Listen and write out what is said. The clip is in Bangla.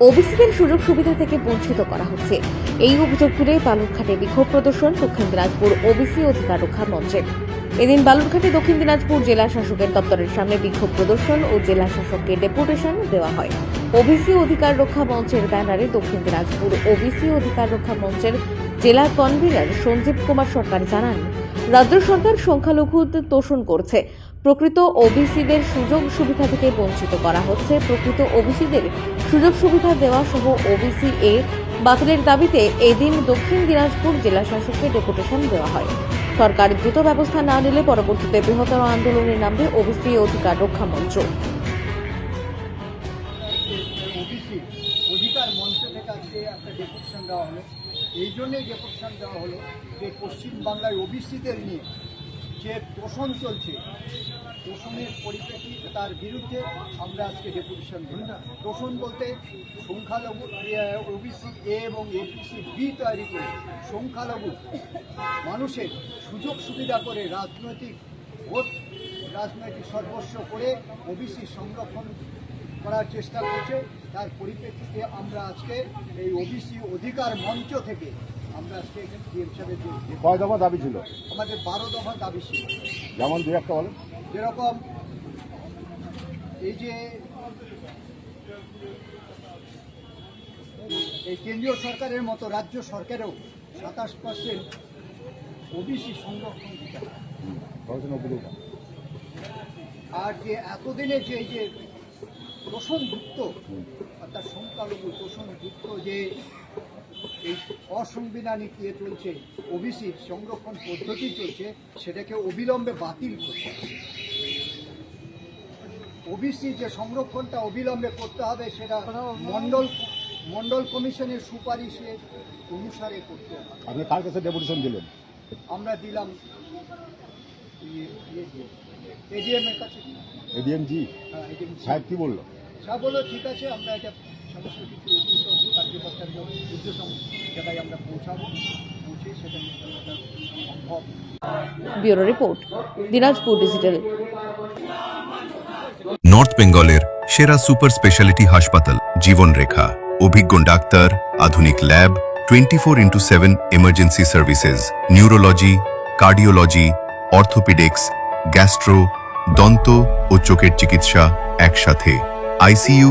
ওবিসিদের সুযোগ সুবিধা থেকে বঞ্চিত করা হচ্ছে। এই অভিযোগ তুলে বালুরঘাটে বিক্ষোভ প্রদর্শন দক্ষিণ দিনাজপুর ওবিসি অধিকার রক্ষা মঞ্চের এদিন বালুরঘাটে দক্ষিণ দিনাজপুর জেলা শাসকের দপ্তরের সামনে বিক্ষোভ প্রদর্শন ও জেলা শাসককে ডেপুটেশন দেওয়া হয়। ওবিসি অধিকার রক্ষা মঞ্চের ব্যানারে দক্ষিণ দিনাজপুর ওবিসি অধিকার রক্ষা মঞ্চের জেলা কনভিনার সঞ্জীব কুমার সরকার জানান, রাজ্য সরকার সংখ্যালঘু তোষণ করছে। প্রকৃত ওবিসিদের সুযোগ সুবিধা থেকে বঞ্চিত করা হচ্ছে। প্রকৃত ওবিসিদের সুযোগ সুবিধা দেওয়া সহ ওবিসি এ বাতিলের দাবিতে এদিন দক্ষিণ দিনাজপুর জেলা শাসককে ডেপুটেশন দেওয়া হয়। সরকার দ্রুত ব্যবস্থা না নিলে পরবর্তীতে বৃহত্তর আন্দোলনের নামবে ওবিসি অধিকার রক্ষা মঞ্চ। অধিকার থেকে আজকে একটা ডেপুটেশন দেওয়া হলো। এই জন্যই ডেপুটেশন দেওয়া হলো যে পশ্চিমবাংলায় ওবিসিদের নিয়ে যে তোষণ চলছে, তোষণের পরিপ্রেক্ষিতে তার বিরুদ্ধে আমরা আজকে ডেপুটেশন দিই তোষণ বলতে সংখ্যালঘু ওবিসি এ এবং এপিসি বি তৈরি করে সংখ্যালঘু মানুষের সুযোগ সুবিধা করে রাজনৈতিক ভোট, রাজনৈতিক সর্বস্ব করে ওবিসি সংরক্ষণ করার চেষ্টা করছে। তার পরিপ্রেক্ষিতে আমরা আজকে এই ওবিসি অধিকার মঞ্চ থেকে আমরা আজকে এখানে ডিএম সাহেবের যে- কয় দফা দাবি ছিল? আমাদের বারো দফা দাবি ছিল। যেমন দু একটা বলেন। যেরকম এই যে এই কেন্দ্রীয় সরকারের মতো রাজ্য সরকারেও সাতাশ পার্সেন্ট ওবিসি সংরক্ষণ দিতে আর যে এতদিনে যে এই যে তোষণযুক্ত অর্থাৎ সংখ্যালঘু তোষণযুক্ত যে এই অসাংবিধানিক ইয়ে চলছে ওবিসি সংরক্ষণ পদ্ধতি চলছে সেটাকে অবিলম্বে বাতিল করতে হবে। ওবিসি যে সংরক্ষণটা অবিলম্বে করতে হবে সেটা মন্ডল মন্ডল কমিশনের সুপারিশের অনুসারে করতে হবে। আপনি কার কাছে ডেপুটেশন দিলেন? আমরা দিলাম এডিএম এর কাছে। এডিএম জি হ্যাঁ, সাহেব কি বলল? সাহেব বলল ঠিক আছে আমরা এটা সমস্ত কিছু উদ্দেশ্য কার্যকর্তার উদ্দেশ্য জায়গায় আমরা পৌঁছাবো পৌঁছে সেটা সম্ভব। Bureau report Dinajpur digital. North বেঙ্গলের সেরা সুপার স্পেশালিটি হাসপাতাল জীবনরেখা। অভিজ্ঞ ডাক্তার আধুনিক lab twenty four into seven emergency services neurology cardiology orthopaedics gastro দন্ত ও চোখের চিকিৎসা একসাথে। আইসিইউ